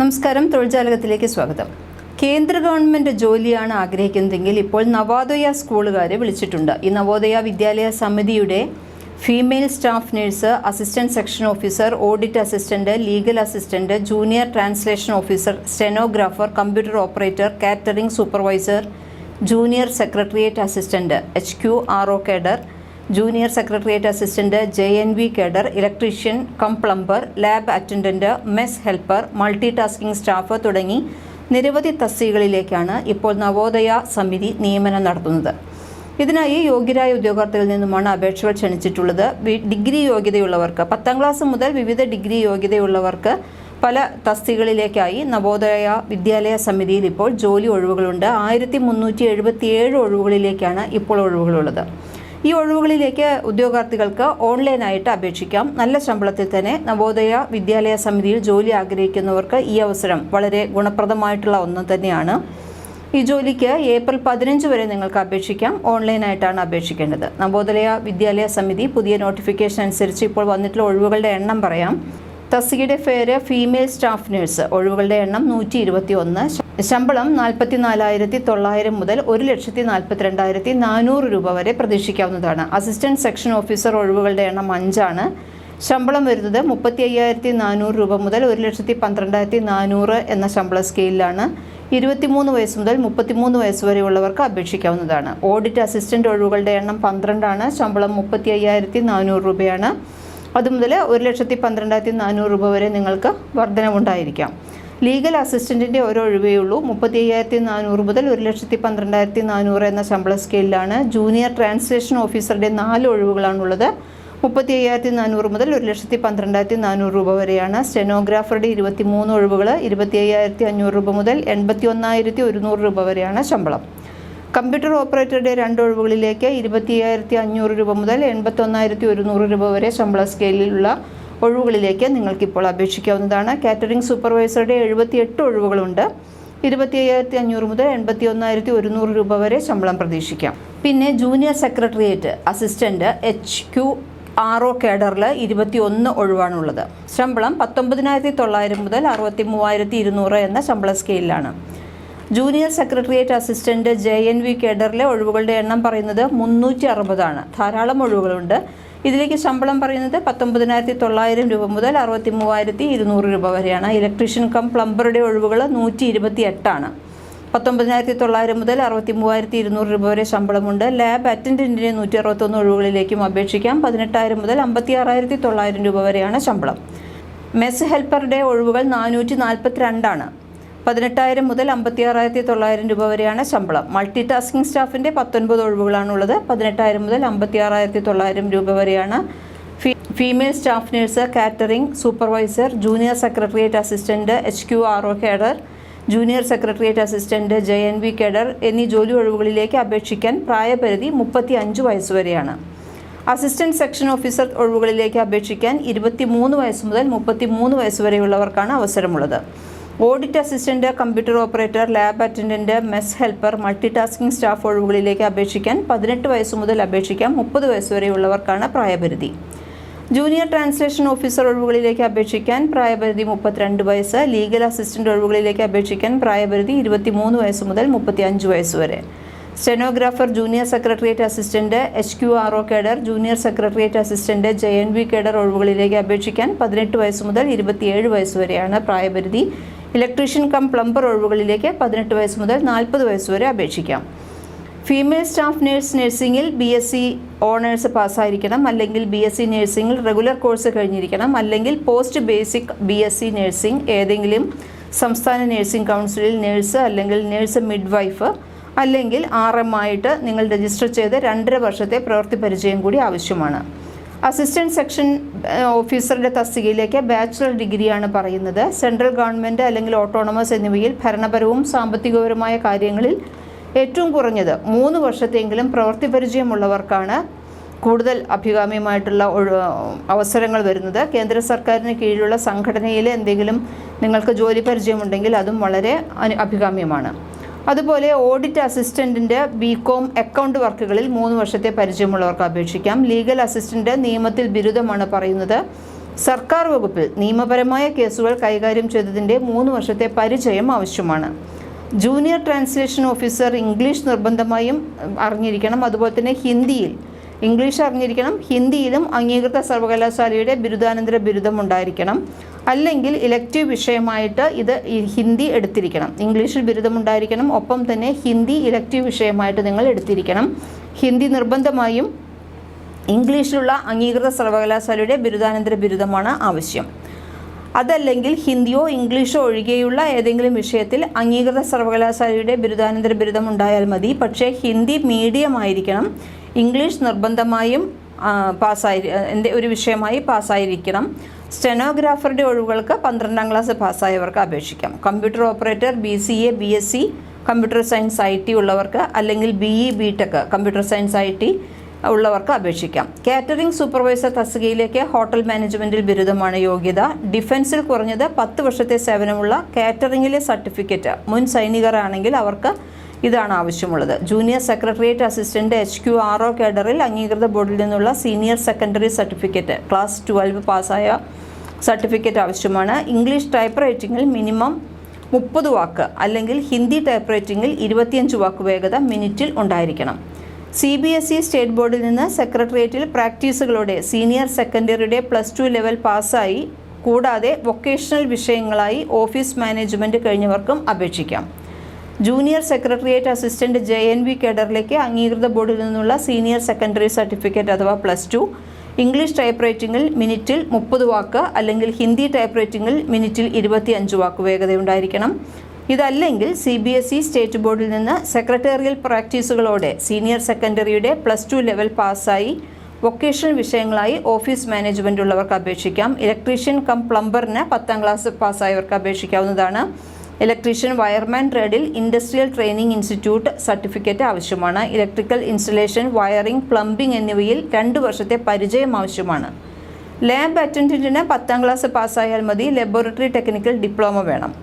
നമസ്കാരം. തൊഴിൽജാലകത്തിലേക്ക് സ്വാഗതം. കേന്ദ്ര ഗവൺമെന്റ് ജോലിയാണ് ആഗ്രഹിക്കുന്നതെങ്കിൽ ഇപ്പോൾ നവോദയ സ്കൂളുകാരെ വിളിച്ചിട്ടുണ്ട്. ഈ നവോദയ വിദ്യാലയ സമിതിയുടെ female staff nurse assistant section officer audit assistant legal assistant junior translation officer stenographer computer operator catering supervisor junior secretariat assistant H Q R O cadre junior secretariat assistant J N V cadre electrician cum plumber lab attendant mess helper multi tasking staff തുടങ്ങി നിരവധി തസ്തികകളിലേക്കാണ് ഇപ്പോൾ നവോദയ സമിതി നിയമനം നടത്തുന്നത്. ഇതിനായി യോഗ്യരായ ഉദ്യോഗാർത്ഥികളിൽ നിന്നുമാണ് അപേക്ഷകൾ ക്ഷണിച്ചിട്ടുള്ളത്. ഡിഗ്രി യോഗ്യതയുള്ളവർക്ക് പത്താം ക്ലാസ് മുതൽ വിവിധ ഡിഗ്രി യോഗ്യതയുള്ളവർക്ക് പല തസ്തികകളിലേക്കായി നവോദയ വിദ്യാലയ സമിതിയിൽ ഇപ്പോൾ ജോലി ഒഴിവുകളുണ്ട്. ആയിരത്തി മുന്നൂറ്റി എഴുപത്തി ഏഴ് ഒഴിവുകളിലേക്കാണ് ഇപ്പോൾ ഒഴിവുകളുള്ളത്. ഈ ഒഴിവുകളിലേക്ക് ഉദ്യോഗാർത്ഥികൾക്ക് ഓൺലൈനായിട്ട് അപേക്ഷിക്കാം. നല്ല ശമ്പളത്തിൽ തന്നെ നവോദയ വിദ്യാലയ സമിതിയിൽ ജോലി ആഗ്രഹിക്കുന്നവർക്ക് ഈ അവസരം വളരെ ഗുണപ്രദമായിട്ടുള്ള ഒന്ന് തന്നെയാണ്. ഈ ജോലിക്ക് ഏപ്രിൽ പതിനഞ്ച് വരെ നിങ്ങൾക്ക് അപേക്ഷിക്കാം. ഓൺലൈനായിട്ടാണ് അപേക്ഷിക്കേണ്ടത്. നവോദയ വിദ്യാലയ സമിതി പുതിയ നോട്ടിഫിക്കേഷൻ അനുസരിച്ച് ഇപ്പോൾ വന്നിട്ടുള്ള ഒഴിവുകളുടെ എണ്ണം പറയാം. തസ്തികയുടെ പേര് ഫീമെയിൽ സ്റ്റാഫ് നഴ്സ്. ഒഴിവുകളുടെ എണ്ണം നൂറ്റി ശമ്പളം നാൽപ്പത്തി നാലായിരത്തി തൊള്ളായിരം മുതൽ ഒരു ലക്ഷത്തി നാൽപ്പത്തി രണ്ടായിരത്തി നാനൂറ് രൂപ വരെ പ്രതീക്ഷിക്കാവുന്നതാണ്. അസിസ്റ്റന്റ് സെക്ഷൻ ഓഫീസർ ഒഴിവുകളുടെ എണ്ണം അഞ്ചാണ്. ശമ്പളം വരുന്നത് മുപ്പത്തി അയ്യായിരത്തി നാനൂറ് രൂപ മുതൽ ഒരു ലക്ഷത്തി പന്ത്രണ്ടായിരത്തി നാനൂറ് എന്ന ശമ്പള സ്കെയിലാണ് ഇരുപത്തിമൂന്ന് വയസ്സ് മുതൽ മുപ്പത്തിമൂന്ന് വയസ്സ് വരെയുള്ളവർക്ക് അപേക്ഷിക്കാവുന്നതാണ്. ഓഡിറ്റ് അസിസ്റ്റന്റ് ഒഴിവുകളുടെ എണ്ണം പന്ത്രണ്ടാണ്. ശമ്പളം മുപ്പത്തി അയ്യായിരത്തി നാനൂറ് രൂപയാണ്. അതുമുതൽ ഒരു ലക്ഷത്തി പന്ത്രണ്ടായിരത്തി നാനൂറ് രൂപ വരെ നിങ്ങൾക്ക് വർധനവുണ്ടായിരിക്കാം. ലീഗൽ അസിസ്റ്റന്റിന്റെ ഓരോ ഒഴിവേ ഉള്ളൂ. മുപ്പത്തി അയ്യായിരത്തി നാനൂറ് മുതൽ ഒരു ലക്ഷത്തി പന്ത്രണ്ടായിരത്തി നാനൂറ് എന്ന ശമ്പള സ്കെയിലാണ് ജൂനിയർ ട്രാൻസ്ലേഷൻ ഓഫീസറുടെ നാല് ഒഴിവുകളാണുള്ളത്. മുപ്പത്തി അയ്യായിരത്തി നാനൂറ് മുതൽ ഒരു ലക്ഷത്തി പന്ത്രണ്ടായിരത്തി നാനൂറ് രൂപ വരെയാണ് സ്റ്റെനോഗ്രാഫറുടെ ഇരുപത്തി മൂന്ന് ഒഴിവുകൾ ഇരുപത്തി അയ്യായിരത്തി അഞ്ഞൂറ് രൂപ മുതൽ എൺപത്തി ഒന്നായിരത്തി ഒരുന്നൂറ് രൂപ വരെയാണ് ശമ്പളം. കമ്പ്യൂട്ടർ ഓപ്പറേറ്ററുടെ രണ്ട് ഒഴിവുകളിലേക്ക് ഇരുപത്തി അയ്യായിരത്തി അഞ്ഞൂറ് രൂപ മുതൽ എൺപത്തി ഒന്നായിരത്തി ഒരുന്നൂറ് രൂപ വരെ ശമ്പള സ്കെയിലിലുള്ള ഒഴിവുകളിലേക്ക് നിങ്ങൾക്കിപ്പോൾ അപേക്ഷിക്കാവുന്നതാണ്. കാറ്ററിംഗ് സൂപ്പർവൈസറുടെ എഴുപത്തി എട്ട് ഒഴിവുകളുണ്ട്. ഇരുപത്തി അയ്യായിരത്തി അഞ്ഞൂറ് മുതൽ എൺപത്തി ഒന്നായിരത്തി ഒരുന്നൂറ് രൂപ വരെ ശമ്പളം പ്രതീക്ഷിക്കാം. പിന്നെ junior secretariat assistant H Q R O കേഡറിൽ ഇരുപത്തി ഒന്ന് ഒഴിവാണുള്ളത്. ശമ്പളം പത്തൊമ്പതിനായിരത്തി തൊള്ളായിരം മുതൽ അറുപത്തി മൂവായിരത്തി ഇരുന്നൂറ് എന്ന ശമ്പള സ്കെയിലാണ് junior secretariat assistant J N V കേഡറിലെ ഒഴിവുകളുടെ എണ്ണം പറയുന്നത് മുന്നൂറ്റി അറുപതാണ് ധാരാളം ഒഴിവുകളുണ്ട്. ഇതിലേക്ക് ശമ്പളം പറയുന്നത് പത്തൊമ്പതിനായിരത്തി തൊള്ളായിരം രൂപ മുതൽ അറുപത്തി മൂവായിരത്തി ഇരുന്നൂറ് രൂപ വരെയാണ്. ഇലക്ട്രീഷ്യൻ കം പ്ലംബറുടെ ഒഴിവുകൾ നൂറ്റി ഇരുപത്തി എട്ടാണ് പത്തൊമ്പതിനായിരത്തി തൊള്ളായിരം മുതൽ അറുപത്തി മൂവായിരത്തി ഇരുന്നൂറ് രൂപ വരെ ശമ്പളമുണ്ട്. ലാബ് അറ്റൻഡന്റിന്റെ നൂറ്റി അറുപത്തൊന്ന് ഒഴിവുകളിലേക്കും അപേക്ഷിക്കാം. പതിനെട്ടായിരം മുതൽ അമ്പത്തി ആറായിരത്തി തൊള്ളായിരം രൂപ വരെയാണ് ശമ്പളം. മെസ് ഹെൽപ്പറുടെ ഒഴിവുകൾ നാനൂറ്റി നാൽപ്പത്തി രണ്ടാണ് പതിനെട്ടായിരം മുതൽ അമ്പത്തി ആറായിരത്തി തൊള്ളായിരം രൂപ വരെയാണ് ശമ്പളം. മൾട്ടി ടാസ്കിംഗ് സ്റ്റാഫിന്റെ പത്തൊൻപത് ഒഴിവുകളാണുള്ളത്. പതിനെട്ടായിരം മുതൽ അമ്പത്തി ആറായിരത്തി തൊള്ളായിരം രൂപ വരെയാണ് female staff nurse catering supervisor junior secretariat assistant H Q R O cadre junior secretariat assistant J N V cadre എന്നീ ജോലി ഒഴിവുകളിലേക്ക് അപേക്ഷിക്കാൻ പ്രായപരിധി മുപ്പത്തി അഞ്ച് വയസ്സ് വരെയാണ്. അസിസ്റ്റന്റ് സെക്ഷൻ ഓഫീസർ ഒഴിവുകളിലേക്ക് അപേക്ഷിക്കാൻ ഇരുപത്തി മൂന്ന് വയസ്സ് മുതൽ മുപ്പത്തി മൂന്ന് വയസ്സ് വരെയുള്ളവർക്കാണ് അവസരമുള്ളത്. Audit assistant computer operator lab attendant mess helper multi tasking staff ഒഴിവുകളിലേക്ക് അപേക്ഷിക്കാൻ പതിനെട്ട് വയസ്സ് മുതൽ അപേക്ഷിക്കാം. മുപ്പത് വയസ്സ് വരെയുള്ളവർക്കാണ് പ്രായപരിധി. ജൂനിയർ ട്രാൻസ്ലേഷൻ ഓഫീസർ ഒഴിവുകളിലേക്ക് അപേക്ഷിക്കാൻ പ്രായപരിധി മുപ്പത്തിരണ്ട് വയസ്സ്. ലീഗൽ അസിസ്റ്റന്റ് ഒഴിവുകളിലേക്ക് അപേക്ഷിക്കാൻ പ്രായപരിധി ഇരുപത്തിമൂന്ന് വയസ്സ് മുതൽ മുപ്പത്തി അഞ്ച് വയസ്സ് വരെ. Stenographer junior secretariat assistant H Q R O cadre junior secretariat assistant J N V cadre ഒഴിവുകളിലേക്ക് അപേക്ഷിക്കാൻ പതിനെട്ട് വയസ്സ് മുതൽ ഇരുപത്തിയേഴ് വയസ്സ് വരെയാണ് പ്രായപരിധി. ഇലക്ട്രീഷ്യൻ കം പ്ലംബർ ഒഴിവുകളിലേക്ക് പതിനെട്ട് വയസ്സ് മുതൽ നാൽപ്പത് വയസ്സ് വരെ അപേക്ഷിക്കാം. ഫീമെയിൽ സ്റ്റാഫ് നഴ്സ് നഴ്സിംഗിൽ ബി എസ് സി ഓണേഴ്സ് പാസ്സായിരിക്കണം. അല്ലെങ്കിൽ ബി എസ് സി നഴ്സിംഗിൽ റെഗുലർ കോഴ്സ് കഴിഞ്ഞിരിക്കണം. അല്ലെങ്കിൽ post basic B S C nursing ഏതെങ്കിലും സംസ്ഥാന നഴ്സിംഗ് കൗൺസിലിൽ നഴ്സ് അല്ലെങ്കിൽ നഴ്സ് മിഡ്വൈഫ് അല്ലെങ്കിൽ ആർ എം ആയിട്ട് നിങ്ങൾ രജിസ്റ്റർ ചെയ്ത് രണ്ടര വർഷത്തെ പ്രവൃത്തി പരിചയം കൂടി ആവശ്യമാണ്. അസിസ്റ്റന്റ് സെക്ഷൻ ഓഫീസറുടെ തസ്തികയിലേക്ക് ബാച്ചുലർ ഡിഗ്രിയാണ് പറയുന്നത്. സെൻട്രൽ ഗവൺമെന്റ് അല്ലെങ്കിൽ ഓട്ടോണമസ് എന്നിവയിൽ ഭരണപരവും സാമ്പത്തികപരവുമായ കാര്യങ്ങളിൽ ഏറ്റവും കുറഞ്ഞത് മൂന്ന് വർഷത്തെങ്കിലും പ്രവൃത്തി പരിചയമുള്ളവർക്കാണ് കൂടുതൽ അഭികാമ്യമായിട്ടുള്ള അവസരങ്ങൾ വരുന്നത്. കേന്ദ്ര സർക്കാരിന് കീഴിലുള്ള സംഘടനയിൽ എന്തെങ്കിലും നിങ്ങൾക്ക് ജോലി പരിചയമുണ്ടെങ്കിൽ അതും വളരെ അഭികാമ്യമാണ്. അതുപോലെ ഓഡിറ്റ് അസിസ്റ്റന്റിന്റെ ബി കോം അക്കൗണ്ട് വർക്കുകളിൽ മൂന്ന് വർഷത്തെ പരിചയമുള്ളവർക്ക് അപേക്ഷിക്കാം. ലീഗൽ അസിസ്റ്റന്റ് നിയമത്തിൽ ബിരുദമാണ് പറയുന്നത്. സർക്കാർ വകുപ്പിൽ നിയമപരമായ കേസുകൾ കൈകാര്യം ചെയ്തതിന്റെ മൂന്ന് വർഷത്തെ പരിചയം ആവശ്യമാണ്. ജൂനിയർ ട്രാൻസ്ലേഷൻ ഓഫീസർ ഇംഗ്ലീഷ് നിർബന്ധമായും അറിഞ്ഞിരിക്കണം. അതുപോലെ തന്നെ ഹിന്ദിയിൽ ഇംഗ്ലീഷ് അറിഞ്ഞിരിക്കണം. ഹിന്ദിയിലും അംഗീകൃത സർവകലാശാലയുടെ ബിരുദാനന്തര ബിരുദം ഉണ്ടായിരിക്കണം. അല്ലെങ്കിൽ ഇലക്റ്റീവ് വിഷയമായിട്ട് ഇത് ഹിന്ദി എടുത്തിരിക്കണം. ഇംഗ്ലീഷിൽ ബിരുദമുണ്ടായിരിക്കണം. ഒപ്പം തന്നെ ഹിന്ദി ഇലക്റ്റീവ് വിഷയമായിട്ട് നിങ്ങൾ എടുത്തിരിക്കണം. ഹിന്ദി നിർബന്ധമായും ഇംഗ്ലീഷിലുള്ള അംഗീകൃത സർവകലാശാലയുടെ ബിരുദാനന്തര ബിരുദമാണ് ആവശ്യം. അതല്ലെങ്കിൽ ഹിന്ദിയോ ഇംഗ്ലീഷോ ഒഴികെയുള്ള ഏതെങ്കിലും വിഷയത്തിൽ അംഗീകൃത സർവകലാശാലയുടെ ബിരുദാനന്തര ബിരുദം ഉണ്ടായാൽ മതി. പക്ഷേ ഹിന്ദി മീഡിയം ആയിരിക്കണം. ഇംഗ്ലീഷ് നിർബന്ധമായും പാസ്സായി എന്റെ ഒരു വിഷയമായി പാസ്സായിരിക്കണം. സ്റ്റെനോഗ്രാഫറുടെ ഒഴിവുകൾക്ക് പന്ത്രണ്ടാം ക്ലാസ് പാസ്സായവർക്ക് അപേക്ഷിക്കാം. Computer operator B C A B S C computer science I T ഉള്ളവർക്ക് അല്ലെങ്കിൽ B E B tech computer science I T ഉള്ളവർക്ക് അപേക്ഷിക്കാം. കാറ്ററിംഗ് സൂപ്പർവൈസർ തസ്തികയിലേക്ക് ഹോട്ടൽ മാനേജ്മെന്റിൽ ബിരുദമാണ് യോഗ്യത. ഡിഫൻസിൽ കുറഞ്ഞത് പത്ത് വർഷത്തെ സേവനമുള്ള കാറ്ററിംഗിലെ സർട്ടിഫിക്കറ്റ് മുൻ സൈനികരാണെങ്കിൽ അവർക്ക് ഇതാണ് ആവശ്യമുള്ളത്. Junior secretariat assistant H Q R O കേഡറിൽ അംഗീകൃത ബോർഡിൽ നിന്നുള്ള senior secondary certificate class twelve പാസ്സായ സർട്ടിഫിക്കറ്റ് ആവശ്യമാണ്. ഇംഗ്ലീഷ് ടൈപ്പ് റൈറ്റിംഗിൽ മിനിമം മുപ്പത് വാക്ക് അല്ലെങ്കിൽ ഹിന്ദി ടൈപ്പ് റൈറ്റിംഗിൽ ഇരുപത്തിയഞ്ച് വാക്ക് വേഗത മിനിറ്റിൽ ഉണ്ടായിരിക്കണം. C B S E state ബോർഡിൽ നിന്ന് സെക്രട്ടേറിയറ്റിൽ പ്രാക്ടീസുകളോടെ സീനിയർ സെക്കൻഡറിയുടെ പ്ലസ് ടു ലെവൽ പാസ്സായി. കൂടാതെ വൊക്കേഷണൽ വിഷയങ്ങളായി ഓഫീസ് മാനേജ്മെന്റ് കഴിഞ്ഞവർക്കും അപേക്ഷിക്കാം. Junior secretariat assistant J N V കേഡറിലേക്ക് അംഗീകൃത ബോർഡിൽ നിന്നുള്ള സീനിയർ സെക്കൻഡറി സർട്ടിഫിക്കറ്റ് അഥവാ പ്ലസ് ടു. ഇംഗ്ലീഷ് ടൈപ്പ് റൈറ്റിംഗിൽ മിനിറ്റിൽ മുപ്പത് വാക്ക് അല്ലെങ്കിൽ ഹിന്ദി ടൈപ്പ് റൈറ്റിംഗിൽ മിനിറ്റിൽ ഇരുപത്തി അഞ്ച് വാക്ക് വേഗതയുണ്ടായിരിക്കണം. ഇതല്ലെങ്കിൽ C B S E state ബോർഡിൽ നിന്ന് സെക്രട്ടേറിയൽ പ്രാക്ടീസുകളോടെ സീനിയർ സെക്കൻഡറിയുടെ പ്ലസ് ടു ലെവൽ പാസ്സായി വൊക്കേഷണൽ വിഷയങ്ങളായി ഓഫീസ് മാനേജ്മെന്റ് ഉള്ളവർക്ക് അപേക്ഷിക്കാം. ഇലക്ട്രീഷ്യൻ കം പ്ലംബറിന് പത്താം ക്ലാസ് പാസ്സായവർക്ക് അപേക്ഷിക്കാവുന്നതാണ്. ഇലക്ട്രീഷ്യൻ വയർമാൻ ട്രേഡിൽ ഇൻഡസ്ട്രിയൽ ട്രെയിനിംഗ് ഇൻസ്റ്റിറ്റ്യൂട്ട് സർട്ടിഫിക്കറ്റ് ആവശ്യമാണ്. ഇലക്ട്രിക്കൽ ഇൻസ്റ്റലേഷൻ വയറിംഗ് പ്ലംബിംഗ് എന്നിവയിൽ രണ്ട് വർഷത്തെ പരിചയം ആവശ്യമാണ്. ലാബ് അറ്റൻഡന്റിന് പത്താം ക്ലാസ് പാസ്സായാൽ മതി. ലബോറട്ടറി ടെക്നിക്കൽ ഡിപ്ലോമ വേണം.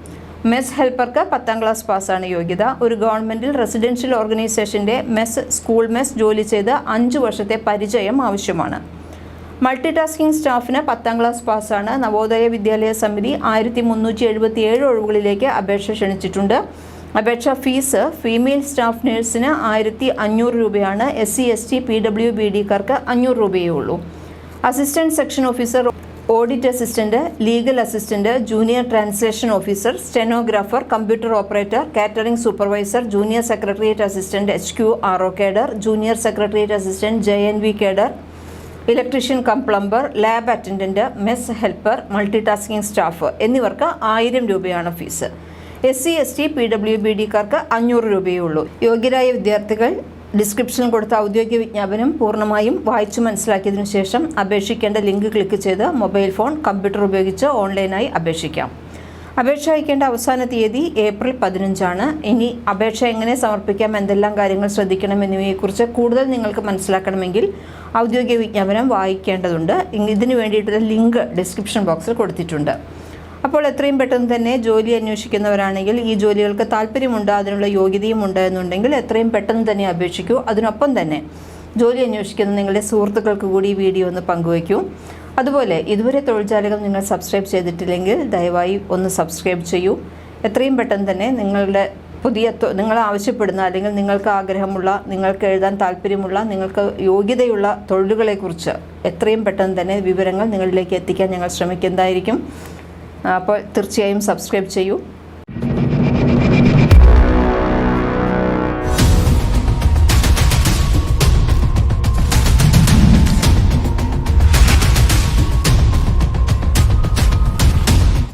മെസ് ഹെൽപ്പർക്ക് പത്താം ക്ലാസ് പാസ്സാണ് യോഗ്യത. ഒരു ഗവൺമെന്റിൽ റെസിഡൻഷ്യൽ ഓർഗനൈസേഷന്റെ മെസ് സ്കൂൾ മെസ് ജോലി ചെയ്ത് അഞ്ച് വർഷത്തെ പരിചയം ആവശ്യമാണ്. മൾട്ടി ടാസ്കിംഗ് സ്റ്റാഫിന് പത്താം ക്ലാസ് പാസ്സാണ്. നവോദയ വിദ്യാലയ സമിതി ആയിരത്തി മുന്നൂറ്റി എഴുപത്തി ഏഴ് ഒഴിവുകളിലേക്ക് അപേക്ഷ ക്ഷണിച്ചിട്ടുണ്ട്. അപേക്ഷ ഫീസ് ഫീമെയിൽ സ്റ്റാഫ് നഴ്സിന് ആയിരത്തി അഞ്ഞൂറ് രൂപയാണ്. S C S T P W B ഡിക്കാർക്ക് അഞ്ഞൂറ് രൂപയേ ഉള്ളൂ. Assistant section officer audit assistant legal assistant junior translation officer stenographer computer operator catering supervisor junior secretariat assistant H Q R O cadre junior secretariat assistant J N V cadre electrician cum plumber lab attendant mess helper multi tasking staff എന്നിവർക്ക് ആയിരം രൂപയാണ് fees S C S T P W B ഡിക്കാർക്ക് അഞ്ഞൂറ് രൂപയേ ഉള്ളൂ. യോഗ്യരായ വിദ്യാർത്ഥികൾ ഡിസ്ക്രിപ്ഷനിൽ കൊടുത്ത ഔദ്യോഗിക വിജ്ഞാപനം പൂർണമായും വായിച്ചു മനസ്സിലാക്കിയതിനു ശേഷം അപേക്ഷിക്കേണ്ട ലിങ്ക് ക്ലിക്ക് ചെയ്ത് മൊബൈൽ ഫോൺ കമ്പ്യൂട്ടർ ഉപയോഗിച്ച് ഓൺലൈനായി അപേക്ഷിക്കാം. അപേക്ഷ അയക്കേണ്ട അവസാന തീയതി ഏപ്രിൽ പതിനഞ്ചാണ്. ഇനി അപേക്ഷ എങ്ങനെ സമർപ്പിക്കാം എന്തെല്ലാം കാര്യങ്ങൾ ശ്രദ്ധിക്കണം എന്നിവയെക്കുറിച്ച് കൂടുതൽ നിങ്ങൾക്ക് മനസ്സിലാക്കണമെങ്കിൽ ഔദ്യോഗിക വിജ്ഞാപനം വായിക്കേണ്ടതുണ്ട്. ഇതിനു വേണ്ടിയിട്ടുള്ള ലിങ്ക് ഡിസ്ക്രിപ്ഷൻ ബോക്സിൽ കൊടുത്തിട്ടുണ്ട്. അപ്പോൾ എത്രയും പെട്ടെന്ന് തന്നെ ജോലി അന്വേഷിക്കുന്നവരാണെങ്കിൽ ഈ ജോലികൾക്ക് താല്പര്യമുണ്ട് അതിനുള്ള യോഗ്യതയും ഉണ്ട് എന്നുണ്ടെങ്കിൽ എത്രയും പെട്ടെന്ന് തന്നെ അപേക്ഷിക്കൂ. അതിനൊപ്പം തന്നെ ജോലി അന്വേഷിക്കുന്ന നിങ്ങളുടെ സുഹൃത്തുക്കൾക്ക് കൂടി വീഡിയോ ഒന്ന് പങ്കുവയ്ക്കൂ. അതുപോലെ ഇതുവരെ തൊഴിൽജാലകം നിങ്ങൾ സബ്സ്ക്രൈബ് ചെയ്തിട്ടില്ലെങ്കിൽ ദയവായി ഒന്ന് സബ്സ്ക്രൈബ് ചെയ്യൂ. എത്രയും പെട്ടെന്ന് തന്നെ നിങ്ങളുടെ പുതിയ നിങ്ങൾ ആവശ്യപ്പെടുന്ന അല്ലെങ്കിൽ നിങ്ങൾക്ക് ആഗ്രഹമുള്ള നിങ്ങൾക്ക് എഴുതാൻ താല്പര്യമുള്ള നിങ്ങൾക്ക് യോഗ്യതയുള്ള തൊഴിലുകളെക്കുറിച്ച് എത്രയും പെട്ടെന്ന് തന്നെ വിവരങ്ങൾ നിങ്ങളിലേക്ക് എത്തിക്കാൻ ഞങ്ങൾ ശ്രമിക്കുന്നതായിരിക്കും. അപ്പോൾ തീർച്ചയായും സബ്സ്ക്രൈബ് ചെയ്യൂ.